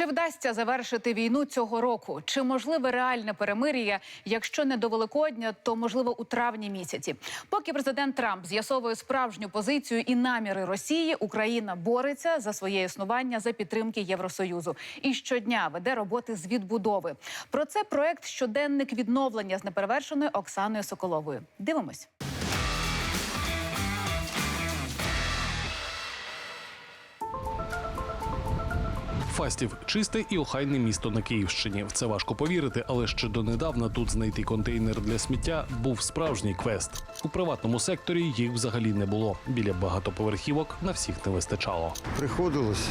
Чи вдасться завершити війну цього року? Чи можливе реальне перемир'я? Якщо не до Великодня, то можливо у травні місяці. Поки президент Трамп з'ясовує справжню позицію і наміри Росії, Україна бореться за своє існування за підтримки Євросоюзу і щодня веде роботи з відбудови. Про це проект щоденник відновлення з неперевершеною Оксаною Соколовою. Дивимось. Фастів чисте і охайне місто на Київщині. В це важко повірити, але ще донедавна тут знайти контейнер для сміття був справжній квест. У приватному секторі їх взагалі не було. Біля багатоповерхівок на всіх не вистачало. Приходилось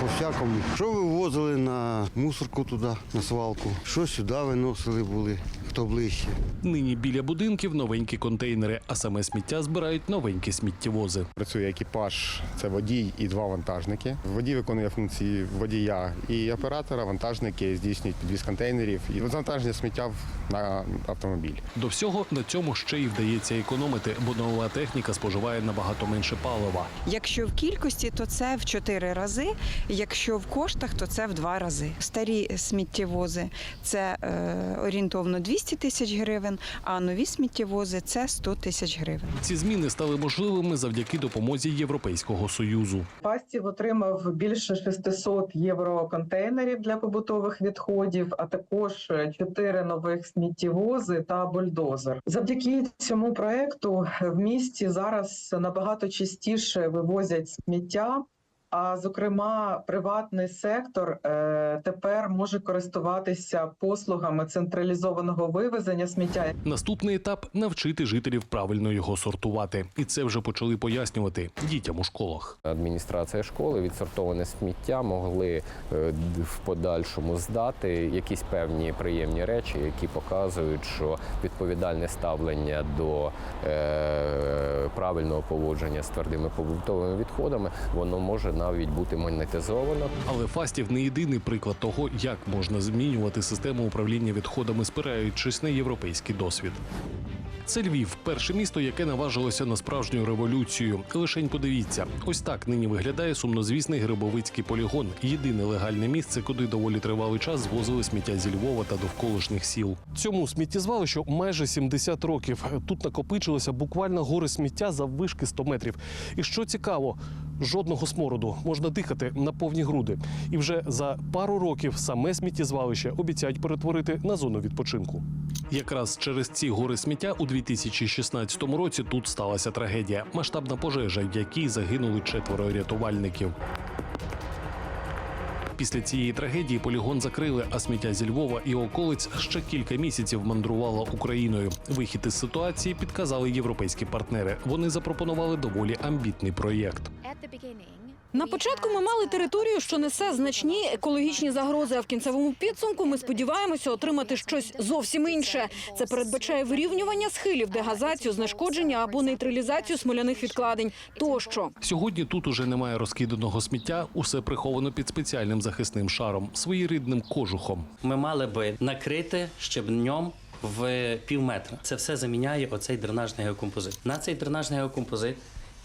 по всякому. Що вивозили на мусорку туди, на свалку, що сюди виносили були, хто ближче. Нині біля будинків новенькі контейнери, а саме сміття збирають новенькі сміттєвози. Працює екіпаж, це водій і два вантажники. Водій виконує функції водія і оператора. Вантажники здійснюють підвіз контейнерів і завантаження сміття на автомобіль. До всього на цьому ще й вдається економити, бо нова техніка споживає набагато менше палива. Якщо в кількості, то це в 4 рази. Якщо в коштах, то це в 2 рази. Старі сміттєвози це е, орієнтовно 200 тисяч гривень, а нові сміттєвози це 100 тисяч гривень. Ці зміни стали можливими завдяки допомозі Європейського союзу. Фастів отримав більше 600 євро контейнерів для побутових відходів, а також 4 нових сміттєвози та бульдозер. Завдяки цьому проекту в місті зараз набагато частіше вивозять сміття. А зокрема, приватний сектор е, тепер може користуватися послугами централізованого вивезення сміття. Наступний етап навчити жителів правильно його сортувати, і це вже почали пояснювати дітям у школах. Адміністрація школи відсортоване сміття могли е, в подальшому здати якісь певні приємні речі, які показують, що відповідальне ставлення до е, правильного поводження з твердими побутовими відходами воно може навіть бути монетизовано. Але Фастів не єдиний приклад того, як можна змінювати систему управління відходами, спираючись на європейський досвід. Це Львів, перше місто, яке наважилося на справжню революцію. Лишень подивіться, ось так нині виглядає сумнозвісний Грибовицький полігон. Єдине легальне місце, куди доволі тривалий час звозили сміття зі Львова та довколишніх сіл. Цьому сміттєзвалищу майже 70 років. Тут накопичилося буквально гори сміття заввишки 100 метрів. І що цікаво, жодного смороду можна дихати на повні груди. І вже за пару років саме сміттєзвалище обіцяють перетворити на зону відпочинку. Якраз через ці гори сміття у 2016 році тут сталася трагедія. Масштабна пожежа, в якій загинули четверо рятувальників. Після цієї трагедії полігон закрили, а сміття зі Львова і околиць ще кілька місяців мандрувало Україною. Вихід із ситуації підказали європейські партнери. Вони запропонували доволі амбітний проєкт. На початку ми мали територію, що несе значні екологічні загрози. А в кінцевому підсумку ми сподіваємося отримати щось зовсім інше. Це передбачає вирівнювання схилів, дегазацію, знешкодження або нейтралізацію смоляних відкладень тощо. Сьогодні тут уже немає розкиданого сміття, усе приховано під спеціальним захисним шаром, своєрідним кожухом. ми мали би накрити щебнем в пів метра. Це все заміняє оцей дренажний геокомпозит. На цей дренажний геокомпозит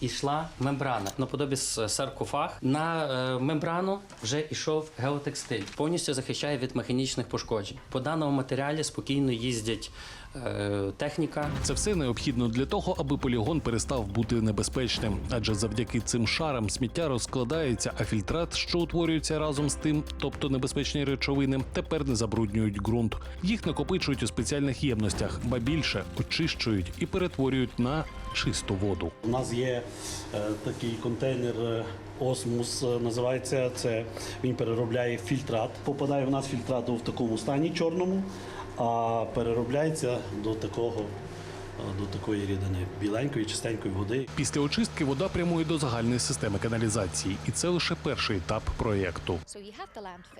ішла мембрана наподобі саркофаг. На е, мембрану вже йшов геотекстиль, повністю захищає від механічних пошкоджень. По даному матеріалі спокійно їздять техніка, Це все необхідно для того, аби полігон перестав бути небезпечним. Адже завдяки цим шарам сміття розкладається, а фільтрат, що утворюється разом з тим, тобто небезпечні речовини, тепер не забруднюють ґрунт. Їх накопичують у спеціальних ємностях, ба більше очищують і перетворюють на чисту воду. У нас є е, такий контейнер е, Осмус е, називається. Це він переробляє фільтрат. Попадає в нас фільтрат в такому стані чорному, а переробляється до такого. До такої рідини біленької, чистенької води. Після очистки вода прямує до загальної системи каналізації, і це лише перший етап проєкту.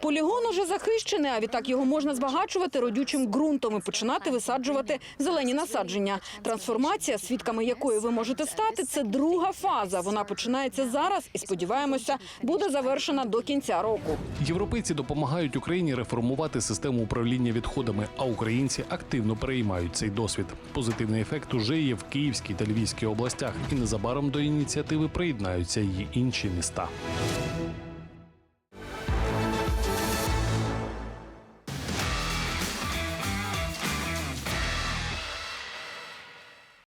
Полігон уже захищений, а відтак його можна збагачувати родючим ґрунтом і починати висаджувати зелені насадження. Трансформація, свідками якої ви можете стати, це друга фаза. Вона починається зараз і сподіваємося, буде завершена до кінця року. Європейці допомагають Україні реформувати систему управління відходами, а українці активно переймають цей досвід. Позитивний ефект уже є в Київській та Львівській областях, і незабаром до ініціативи приєднаються й інші міста.